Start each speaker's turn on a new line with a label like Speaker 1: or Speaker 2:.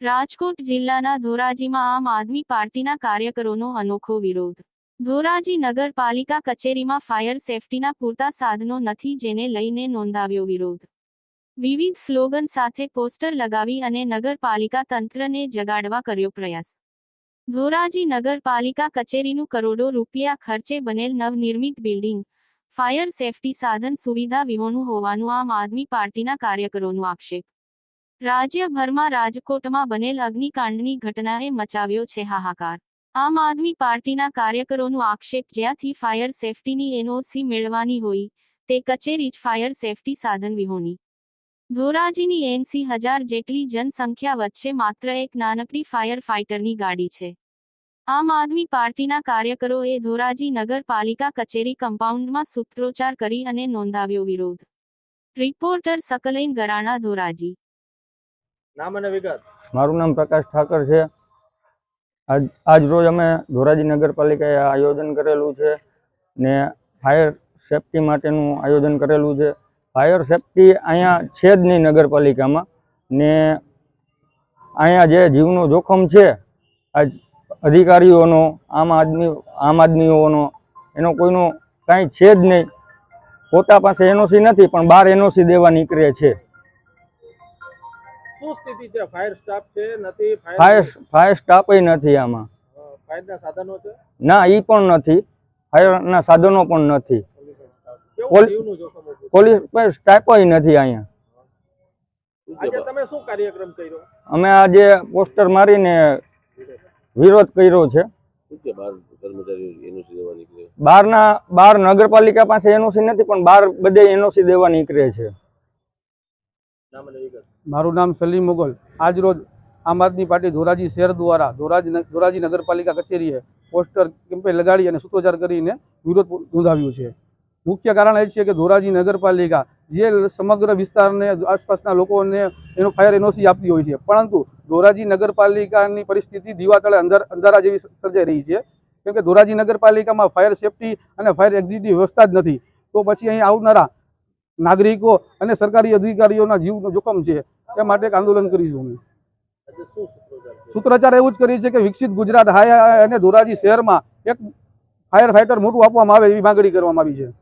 Speaker 1: રાજકોટ જિલ્લાના ધોરાજીમાં આમ આદમી પાર્ટીના કાર્યકરોનો અનોખો વિરોધ. ધોરાજી નગરપાલિકા કચેરીમાં ફાયર સેફટીના પૂરતા સાધનો નથી જેને લઈને નોંધાવ્યો વિરોધ. વિવિધ સ્લોગન સાથે પોસ્ટર લગાવી અને નગરપાલિકા તંત્રને જગાડવા કર્યો પ્રયાસ. ધોરાજી નગરપાલિકા કચેરીનું કરોડો રૂપિયા ખર્ચે બનેલ નવનિર્મિત બિલ્ડિંગ. ફાયર સેફટી સાધન સુવિધા વિહોણું હોવાનું આમ આદમી પાર્ટીના કાર્યકરોનો આક્ષેપ. રાજ્યભરમાં રાજકોટમાં બનેલ અગ્નિકાંડની ઘટનાએ મચાવ્યો છે હાહાકાર. આમ આદમી પાર્ટીના કાર્યકરોનો આક્ષેપ જ્યાંથી ફાયર સેફટીની એનઓસી મેળવાની હોય, તે કચેરી જ ફાયર સેફટી સાધન વિહોણી. ધોરાજીની એંસી હજાર જેટલી જનસંખ્યા વચ્ચે માત્ર એક નાનકડી ફાયર ફાઇટરની ગાડી છે. આમ આદમી પાર્ટીના કાર્યકરોએ ધોરાજી નગરપાલિકા કચેરી કમ્પાઉન્ડમાં સૂત્રોચ્ચાર કરી અને નોંધાવ્યો વિરોધ. રિપોર્ટર સકલેન ગરાણા ધોરાજી.
Speaker 2: નામ અને વિગત.
Speaker 3: મારું નામ પ્રકાશ ઠાકર છે. આજ આજ રોજ અમે ધોરાજી નગરપાલિકાએ આયોજન કરેલું છે ને ફાયર સેફટી માટેનું આયોજન કરેલું છે. ફાયર સેફટી અહીંયા છે જ નહીં નગરપાલિકામાં. ને અહીંયા જે જીવનું જોખમ છે આ અધિકારીઓનો આમ આદમી આમ આદમીઓનો એનો કોઈનો કાંઈ છે જ નહીં. પોતા પાસે એનઓસી નથી પણ બાર એનઓસી દેવા નીકળે છે.
Speaker 2: ફાયર સ્ટાફ નથી?
Speaker 3: આમાં.
Speaker 2: ના
Speaker 3: ઈ પણ નથી. ફાયરના સાધનો પણ નથી
Speaker 2: કેવું
Speaker 3: પોલ-
Speaker 2: જીવનું જોખમ ઊભું છે?
Speaker 3: પોલીસ પર સ્ટાફય નથી અહીંયા.
Speaker 2: આજે તમે શું કાર્યક્રમ કર્યો?
Speaker 3: અમે આજે પોસ્ટર મારીને વિરોધ કર્યો છે. બહારના બાર નગરપાલિકા પાસે એનઓસી નથી પણ બાર બધે એનઓસી દેવા નીકળે છે.
Speaker 4: મારું નામ સલીમ મુગલ. આજ રોજ આમ આદમી પાર્ટી ધોરાજી શહેર દ્વારા ધોરાજી ધોરાજી નગરપાલિકા કચેરીએ પોસ્ટર કેમ્પે લગાડી અને સૂત્રોચ્ચાર કરીને વિરોધ નોંધાવ્યું છે. મુખ્ય કારણ એ છે કે ધોરાજી નગરપાલિકા જે સમગ્ર વિસ્તારને આસપાસના લોકોને એનો ફાયર એનઓસી આપતી હોય છે. પરંતુ ધોરાજી નગરપાલિકાની પરિસ્થિતિ દીવાતળે અંધાર અંધારા જેવી સર્જાઈ રહી છે. કેમ કે ધોરાજી નગરપાલિકામાં ફાયર સેફટી અને ફાયર એક્ઝિટની વ્યવસ્થા જ નથી. તો પછી અહીં આવનારા નાગરિકો અને સરકારી અધિકારીઓના જીવનો જોખમ છે એ માટે એક આંદોલન કરીશું અમે.
Speaker 2: સૂત્રોચ્ચાર
Speaker 4: એવું જ કરી છે કે વિકસિત ગુજરાત હાય અને ધોરાજી શહેરમાં એક ફાયર ફાઇટર મોટું આપવામાં આવે એવી માગણી કરવામાં આવી છે.